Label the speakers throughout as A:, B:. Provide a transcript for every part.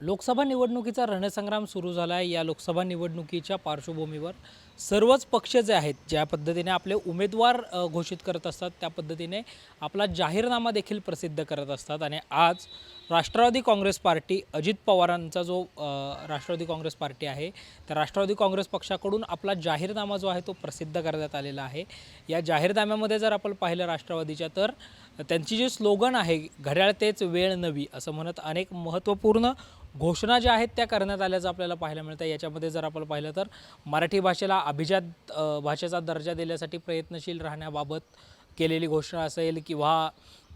A: लोकसभा निवडणुकीचा रणसंग्राम सुरू झाला आहे या लोकसभा निवडणुकीच्या पार्श्वभूमीवर सर्वच पक्ष जे आहेत ज्या पद्धतीने आपले उमेदवार घोषित करत असतात त्या पद्धतीने आपला जाहीरनामा देखील प्रसिद्ध करत असतात. आणि आज राष्ट्रवादी काँग्रेस पार्टी अजित पवारांचा जो राष्ट्रवादी काँग्रेस पार्टी आहे तर राष्ट्रवादी काँग्रेस पक्षाकडून आपला जाहीरनामा जो आहे तो प्रसिद्ध करण्यात आलेला आहे. या जाहीरनाम्यामध्ये जर आपण पाहिलं राष्ट्रवादीच्या तर त्यांची जी स्लोगन आहे घड्याळ तेच वेळ नवी असं म्हणत अनेक महत्त्वपूर्ण घोषणा ज्या आहेत त्या करण्यात आल्याचं आपल्याला पाहायला मिळतं. याच्यामध्ये जर आपण पाहिलं तर मराठी भाषेला अभिजात भाषेचा दर्जा देण्यासाठी प्रयत्नशील राहण्याबाबत केलेली घोषणा असेल किंवा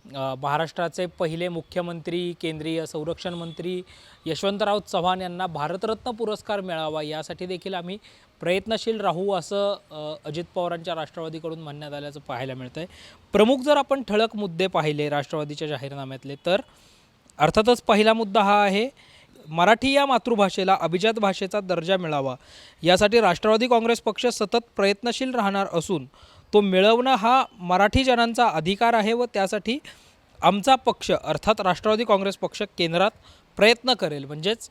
A: महाराष्ट्राचे पहिले मुख्यमंत्री केंद्रीय संरक्षण मंत्री यशवंतराव चव्हाण यांना भारतरत्न पुरस्कार मिळावा यासाठी देखील आम्ही प्रयत्नशील राहू असं अजित पवारांच्या राष्ट्रवादीकडून म्हणण्यात आल्याचं पाहायला मिळतं आहे प्रमुख जर आपण ठळक मुद्दे पाहिले राष्ट्रवादीच्या जाहीरनाम्यातले तर अर्थातच पहिला मुद्दा हा आहे मराठी या मातृभाषेला अभिजात भाषेचा दर्जा मिळावा. यासाठी राष्ट्रवादी काँग्रेस पक्ष सतत प्रयत्नशील राहणार असून तो मिळवणं हा मराठी जनांचा अधिकार आहे व त्यासाठी आमचा पक्ष अर्थात राष्ट्रवादी काँग्रेस पक्ष केंद्रात प्रयत्न करेल. म्हणजेच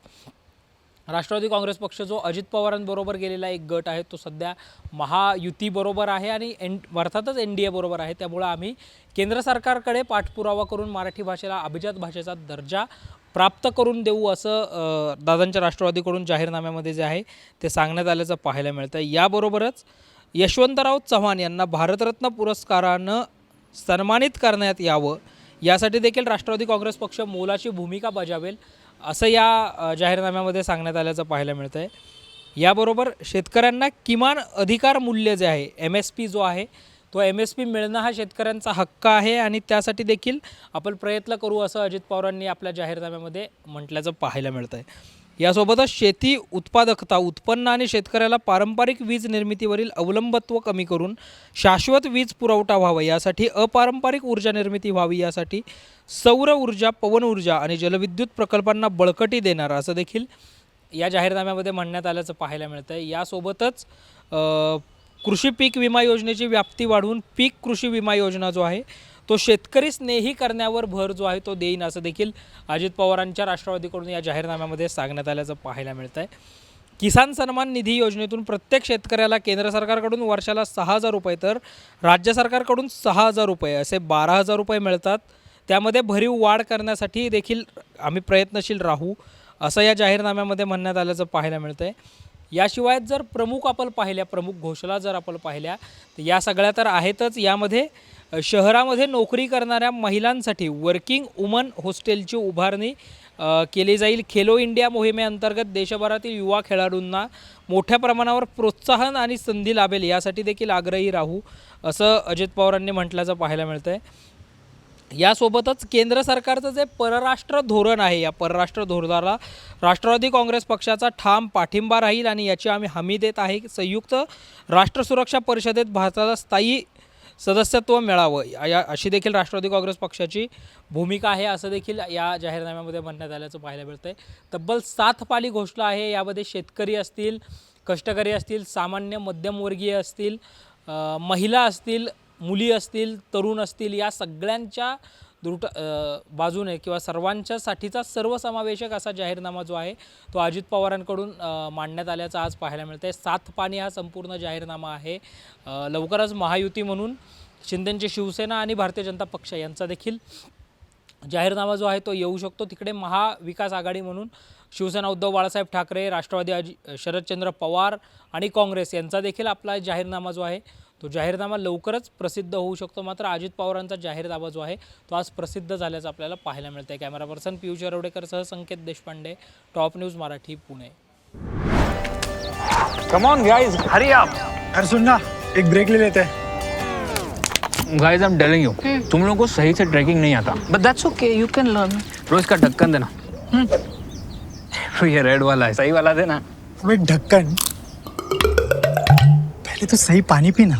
A: राष्ट्रवादी काँग्रेस पक्ष जो अजित पवारांबरोबर गेलेला एक गट आहे तो सध्या महायुतीबरोबर आहे आणि एन अर्थातच एन डी एबरोबर आहे. त्यामुळं आम्ही केंद्र सरकारकडे पाठपुरावा करून मराठी भाषेला अभिजात भाषेचा दर्जा प्राप्त करून देऊ असं दादांच्या राष्ट्रवादीकडून जाहीरनाम्यामध्ये जे आहे ते सांगण्यात आल्याचं पाहायला मिळतं याबरोबरच यशवंतराव चव्हाण यांना भारतरत्न पुरस्कारानं सन्मानित करण्यात यावं. यासाठी देखील राष्ट्रवादी काँग्रेस पक्ष मोलाची भूमिका बजावेल असं या जाहीरनाम्यामध्ये सांगण्यात आल्याचं पाहायला मिळतं आहे याबरोबर शेतकऱ्यांना किमान अधिकार मूल्य जे आहे एम एस पी जो आहे तो एम एस पी मिळणं हा शेतकऱ्यांचा हक्क आहे आणि त्यासाठी देखील आपण प्रयत्न करू असं अजित पवारांनी आपल्या जाहीरनाम्यामध्ये म्हटल्याचं पाहायला मिळतं आहे यासोबतच शेती उत्पादकता उत्पन्न आणि शेतकऱ्याला पारंपरिक वीज निर्मितीवरील अवलंबत्व कमी करून शाश्वत वीज पुरवठा व्हावा यासाठी अपारंपरिक ऊर्जा निर्मिती व्हावी यासाठी सौर ऊर्जा पवन ऊर्जा आणि जलविद्युत प्रकल्पांना बळकटी देणार असं देखील या जाहीरनाम्यामध्ये म्हणण्यात आल्याचं पाहायला मिळतं आहे यासोबतच कृषी पीक विमा योजनेची व्याप्ती वाढवून पीक कृषी विमा योजना जो आहे तो शेतकरी स्नेही करण्यावर भर जो आहे तो देईन असं देखील अजित पवारांच्या राष्ट्रवादीकडून या जाहीरनाम्यामध्ये सांगण्यात आल्याचं पाहायला मिळतं आहे किसान सन्मान निधी योजनेतून प्रत्येक शेतकऱ्याला केंद्र सरकारकडून वर्षाला सहा हजार रुपये तर राज्य सरकारकडून सहा हजार रुपये असे बारा हजार रुपये मिळतात. त्यामध्ये भरीव वाढ करण्यासाठी देखील आम्ही प्रयत्नशील राहू असं या जाहीरनाम्यामध्ये म्हणण्यात आल्याचं पाहायला मिळतं आहे याशिवाय जर प्रमुख आपण पाहिल्या प्रमुख घोषणा जर आपण पाहिल्या तर या सगळ्या तर आहेतच. यामध्ये शहरामध्ये नोकरी करणाऱ्या महिलांसाठी वर्किंग वुमन हॉस्टेलची उभारणी केली जाईल. खेलो इंडिया मोहिमेअंतर्गत देशभरातील युवा खेळाडूंना मोठ्या प्रमाणावर प्रोत्साहन आणि संधी लाभेल यासाठी देखील आग्रही राहू असं अजित पवारांनी म्हटल्याचं पाहायला मिळतं आहे यासोबतच केंद्र सरकारचं जे परराष्ट्र धोरण आहे या परराष्ट्र धोरणाला राष्ट्रवादी काँग्रेस पक्षाचा ठाम पाठिंबा राहील आणि याची आम्ही हमी देत आहे. संयुक्त राष्ट्र सुरक्षा परिषदेत भारताला स्थायी सदस्यत्व मिळावं. या- या अशी देखील राष्ट्रवादी काँग्रेस पक्षाची भूमिका आहे असं देखील या जाहीरनाम्यामध्ये म्हणण्यात आल्याचं पाहायला मिळतं आहे तब्बल सात पाली घोषणा आहे यामध्ये शेतकरी असतील कष्टकरी असतील सामान्य मध्यमवर्गीय असतील महिला असतील मुली असतील तरुण असतील या सगळ्यांच्या दुट बाजूने किंवा सर्वांच्यासाठीचा सर्वसमावेशक असा जाहीरनामा जो आहे तो अजित पवारांकडून मांडण्यात आल्याचा आज पाहायला मिळतं आहे सात पाणी हा संपूर्ण जाहीरनामा आहे. लवकरच महायुती म्हणून शिंदेंची शिवसेना आणि भारतीय जनता पक्ष यांचा देखील जाहीरनामा जो आहे तो येऊ शकतो. तिकडे महाविकास आघाडी म्हणून शिवसेना उद्धव बाळासाहेब ठाकरे राष्ट्रवादी अजि शरदचंद्र पवार आणि काँग्रेस यांचा देखील आपला जाहीरनामा जो आहे तो जाहीरनामा लवकरच प्रसिद्ध होऊ शकतो. मात्र अजित पवारांचा जाहीरनामा जो आहे तो आज प्रसिद्ध झाल्याचं आपल्याला पाहायला मिळतं आहे camera person Piyush येरवडेकरसह Sanket Deshpande top news Marathi Pune.
B: Come on guys hurry up
C: अरे सुन ना एक ब्रेक ले लेते. हैं
B: guys I am telling you तुम लोगों को सही से ट्रैकिंग नहीं आता.
D: But that's okay, you can learn.
B: रोज का ढक्कन देना. ये रेड वाला है. सही वाला देना.
C: ढक्कन पहले तो सही पानी पीना.